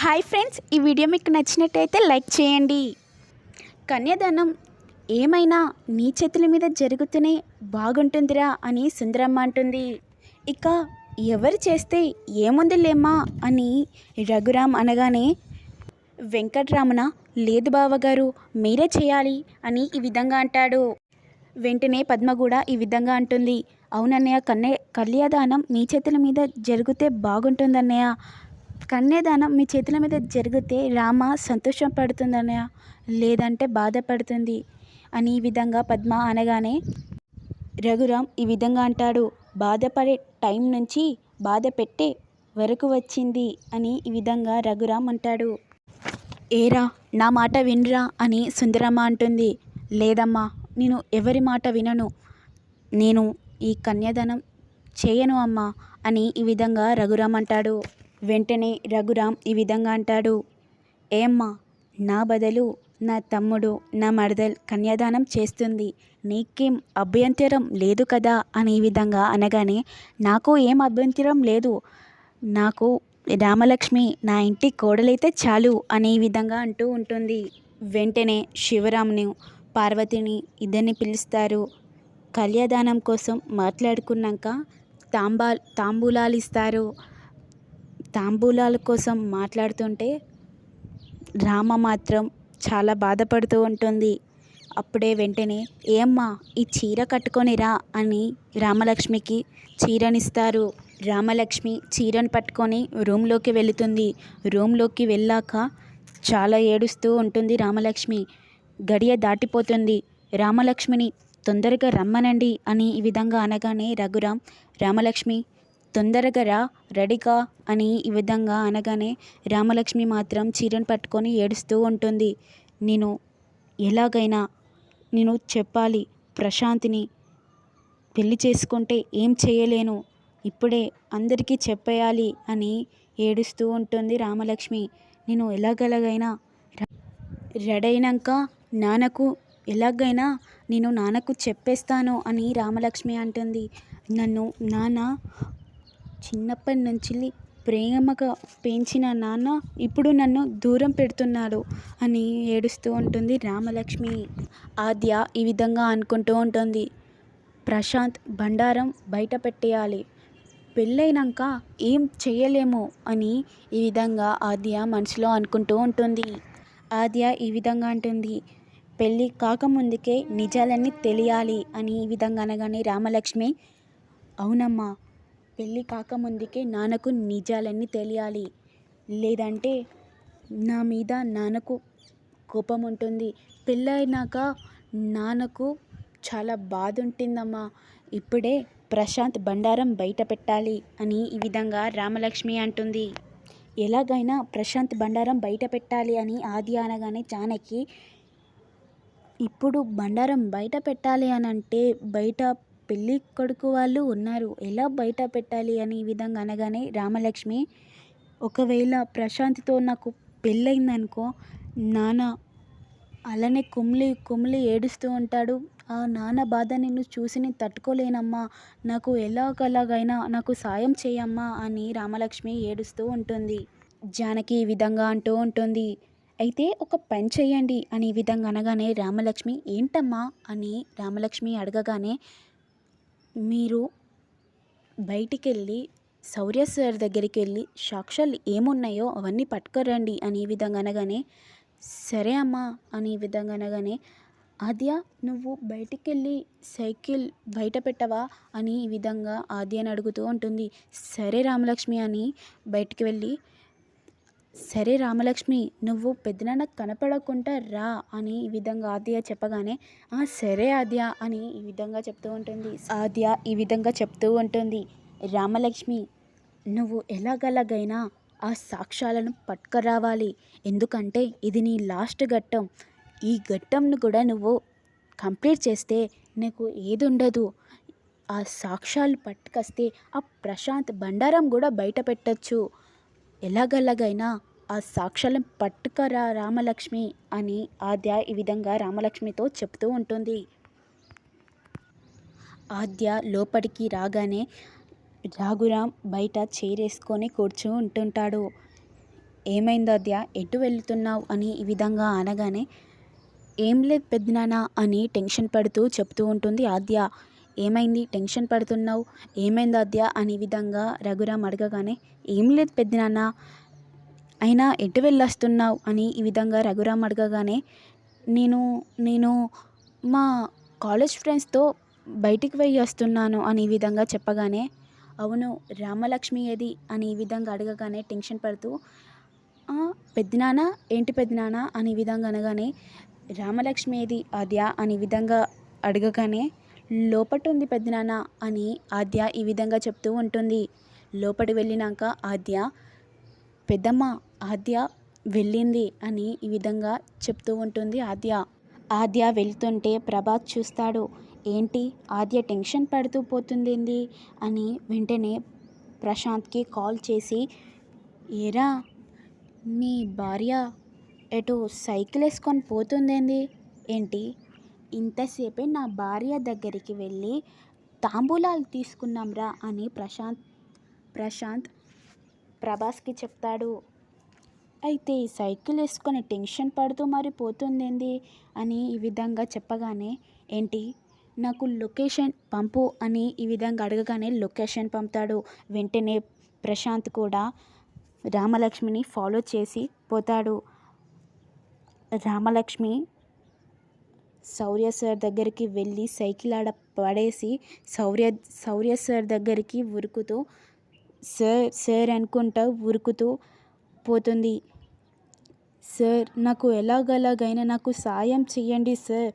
Hi friends ఈ video మీకు నచ్చినట్టయితే లైక్ చేయండి. కన్యాదానం ఏమైనా నీ చేతుల మీద జరుగుతూనే బాగుంటుందిరా అని సుందరమ్మ అంటుంది. ఇక ఎవరు చేస్తే ఏముందిలేమ్మా అని రఘురామ్ అనగానే వెంకటరామన లేదు బావగారు మీరే చేయాలి అని ఈ విధంగా అంటాడు. వెంటనే పద్మ కూడా ఈ విధంగా అంటుంది. అవునన్నయ్య కన్య కళ్యాదానం మీ చేతుల మీద జరిగితే బాగుంటుందన్నయ్య కన్యాదానం మీ చేతుల మీద జరిగితే రామ సంతోషం పడుతుందన్నయ్య లేదంటే బాధపడుతుంది అని ఈ విధంగా పద్మ అనగానే రఘురామ్ ఈ విధంగా అంటాడు. బాధపడే టైం నుంచి బాధ పెట్టే వరకు వచ్చింది అని ఈ విధంగా రఘురామ్ అంటాడు. ఏరా నా మాట వినరా అని సుందరమ్మ అంటుంది. లేదమ్మా నేను ఎవరి మాట వినను. నేను ఈ కన్యాదానం చేయను అమ్మా అని ఈ విధంగా రఘురామ్ అంటాడు. వెంటనే రఘురామ్ ఈ విధంగా అంటాడు. ఏమ్మా నా బదులు నా తమ్ముడు నా మరదల్ కన్యాదానం చేస్తుంది. నీకేం అభ్యంతరం లేదు కదా? అని ఈ విధంగా అనగానే నాకు ఏం అభ్యంతరం లేదు. నాకు రామలక్ష్మి నా ఇంటి కోడలైతే చాలు అనే విధంగా అంటూ ఉంటుంది. వెంటనే శివరామ్ని పార్వతిని ఇద్దరిని పిలుస్తారు. కళ్యాదానం కోసం మాట్లాడుకున్నాక తాంబా తాంబూలాలు ఇస్తారు తాంబూలాల కోసం మాట్లాడుతుంటే రామ మాత్రం చాలా బాధపడుతూ ఉంటుంది. అప్పుడే వెంటనే ఏమ్మా ఈ చీర కట్టుకొనిరా అని రామలక్ష్మికి చీరనిస్తారు. రామలక్ష్మి చీరను పట్టుకొని రూమ్లోకి వెళుతుంది. రూమ్లోకి వెళ్ళాక చాలా ఏడుస్తూ ఉంటుంది రామలక్ష్మి. గడియ దాటిపోతుంది. రామలక్ష్మిని తొందరగా రమ్మనండి అని ఈ విధంగా అనగానే రఘురామ్ రామలక్ష్మి తొందరగా రా రెడీగా అని ఈ విధంగా అనగానే రామలక్ష్మి మాత్రం చీరను పట్టుకొని ఏడుస్తూ ఉంటుంది. నేను ఎలాగైనా నేను చెప్పాలి ప్రశాంత్ని. పెళ్ళి చేసుకుంటే ఏం చేయలేను. ఇప్పుడే అందరికీ చెప్పేయాలి అని ఏడుస్తూ ఉంటుంది రామలక్ష్మి. నేను ఎలాగలగైనా రెడీ అయినాక నాన్నకు ఎలాగైనా నేను నాన్నకు చెప్పేస్తాను అని రామలక్ష్మి అంటుంది. నన్ను నాన్న చిన్నప్పటి నుంచి ప్రేమగా పెంచిన నాన్న ఇప్పుడు నన్ను దూరం పెడుతున్నాడు అని ఏడుస్తూ ఉంటుంది రామలక్ష్మి. ఆద్య ఈ విధంగా అనుకుంటూ ఉంటుంది. ప్రశాంత్ బండారం బయట పెట్టేయాలి. పెళ్ళైనాక ఏం చేయలేము అని ఈ విధంగా ఆద్య మనసులో అనుకుంటూ ఉంటుంది. ఆద్య ఈ విధంగా అంటుంది. పెళ్ళి కాకముందుకే నిజాలన్నీ తెలియాలి అని ఈ విధంగా అనగానే రామలక్ష్మి అవునమ్మా పెళ్ళి కాకముందుకే నాన్నకు నిజాలన్నీ తెలియాలి. లేదంటే నా మీద నాన్నకు కోపం ఉంటుంది పెళ్ళైనాక నాన్నకు చాలా బాధ ఉంటుందమ్మా ఇప్పుడే ప్రశాంత్ బండారం బయట పెట్టాలి అని ఈ విధంగా రామలక్ష్మి అంటుంది. ఎలాగైనా ప్రశాంత్ బండారం బయట పెట్టాలి అని ఆది అనగానే జానకి ఇప్పుడు బండారం బయట పెట్టాలి అని అంటే బయట పెళ్ళి కొడుకు వాళ్ళు ఉన్నారు. ఎలా బయట పెట్టాలి అని ఈ విధంగా అనగానే రామలక్ష్మి ఒకవేళ ప్రశాంత్తో నాకు పెళ్ళయిందనుకో నాన్న అలానే కుమ్లి కుమ్లి ఏడుస్తూ ఉంటాడు. ఆ నాన్న బాధ నిన్ను చూసి నేను తట్టుకోలేనమ్మా. నాకు ఎలాగలాగైనా నాకు సాయం చేయమ్మా అని రామలక్ష్మి ఏడుస్తూ ఉంటుంది. జానకి ఈ విధంగా అంటూ ఉంటుంది. అయితే ఒక పని చేయండి అని ఈ విధంగా అనగానే రామలక్ష్మి ఏంటమ్మా? అని రామలక్ష్మి అడగగానే మీరు బయటికి వెళ్ళి శౌర్య సార్ దగ్గరికి వెళ్ళి సాక్ష్యాలు ఏమున్నాయో అవన్నీ పట్టుకురండి అని ఈ విధంగా అనగానే సరే అమ్మా అని ఈ విధంగా అనగానే ఆద్య నువ్వు బయటికి వెళ్ళి సైకిల్ బయట పెట్టవా అని ఈ విధంగా ఆద్యని అడుగుతూ ఉంటుంది. సరే రామలక్ష్మి అని బయటికి వెళ్ళి సరే రామలక్ష్మి నువ్వు పెద్దనాన్నకు కనపడకుండా రా అని ఈ విధంగా ఆద్య చెప్పగానే "ఆ, సరే ఆద్య అని ఈ విధంగా చెప్తూ ఉంటుంది. ఆద్య ఈ విధంగా చెప్తూ ఉంటుంది. రామలక్ష్మి నువ్వు ఎలాగలాగైనా ఆ సాక్ష్యాలను పట్టుకురావాలి. ఎందుకంటే ఇది నీ లాస్ట్ ఘట్టం. ఈ ఘట్టంను కూడా నువ్వు కంప్లీట్ చేస్తే నీకు ఏది ఉండదు ఆ సాక్ష్యాలు పట్టుకొస్తే ఆ ప్రశాంత్ బండారం కూడా బయట పెట్టచ్చు. ఎలాగలాగైనా ఆ సాక్ష్యాలను పట్టుకరా రామలక్ష్మి అని ఆద్య ఈ విధంగా రామలక్ష్మితో చెప్తూ ఉంటుంది. ఆద్య లోపలికి రాగానే రాఘురామ్ బయట చేరేసుకొని కూర్చో ఉంటుంటాడు. ఏమైంది ఆద్య? ఎటు వెళ్తున్నావు? అని ఈ విధంగా అనగానే ఏం లేదు పెద్దనాన్న అని టెన్షన్ పడుతూ చెప్తూ ఉంటుంది ఆద్య. ఏమైంది? టెన్షన్ పడుతున్నావు? ఏమైంది ఆద్య? అని విధంగా రఘురామ్ అడగగానే ఏం లేదు పెద్దనాన్న అయినా ఎటు వెళ్ళొస్తున్నావు? అని ఈ విధంగా రఘురామ్ అడగగానే నేను నేను మా కాలేజ్ ఫ్రెండ్స్తో బయటికి వెళ్ళి వస్తున్నాను అని ఈ విధంగా చెప్పగానే అవును రామలక్ష్మి ఏది? అని ఈ విధంగా అడగగానే టెన్షన్ పడుతూ పెద్దనాన్న ఏంటి పెద్దనాన్న అని ఈ విధంగా అనగానే రామలక్ష్మి ఏది? ఆద్య? అని విధంగా అడగగానే లోపట ఉంది పెద్దనాన్న అని ఆద్య ఈ విధంగా చెప్తూ ఉంటుంది. లోపటి వెళ్ళినాక ఆద్య పెద్దమ్మ ఆద్య వెళ్ళింది అని ఈ విధంగా చెప్తూ ఉంటుంది ఆద్య. ఆద్య వెళ్తుంటే ప్రభాత్ చూస్తాడు. ఏంటి? ఆద్య టెన్షన్ పడుతూ పోతుందేంది? అని వెంటనే ప్రశాంత్కి కాల్ చేసి ఏరా నీ భార్య ఎటు సైకిల్ వేసుకొని పోతుందేంది? ఏంటి? ఇంతసేపే నా భార్య దగ్గరికి వెళ్ళి తాంబూలాలు తీసుకున్నాంరా అని ప్రశాంత్ ప్రశాంత్ ప్రభాస్కి చెప్తాడు. అయితే ఈ సైకిల్ వేసుకొని టెన్షన్ పడుతూ మరి పోతుందేంది? అని ఈ విధంగా చెప్పగానే ఏంటి నాకు లొకేషన్ పంపు అని ఈ విధంగా అడగగానే లొకేషన్ పంపుతాడు. వెంటనే ప్రశాంత్ కూడా రామలక్ష్మిని ఫాలో చేసి పోతాడు. రామలక్ష్మి శౌర్య సార్ దగ్గరికి వెళ్ళి సైకిల్ ఆడ పడేసి శౌర్య శౌర్య సార్ దగ్గరికి ఉరుకుతూ సార్ సార్ అనుకుంటా ఉరుకుతూ పోతుంది. సార్ నాకు ఎలాగలాగైనా నాకు సాయం చేయండి సార్.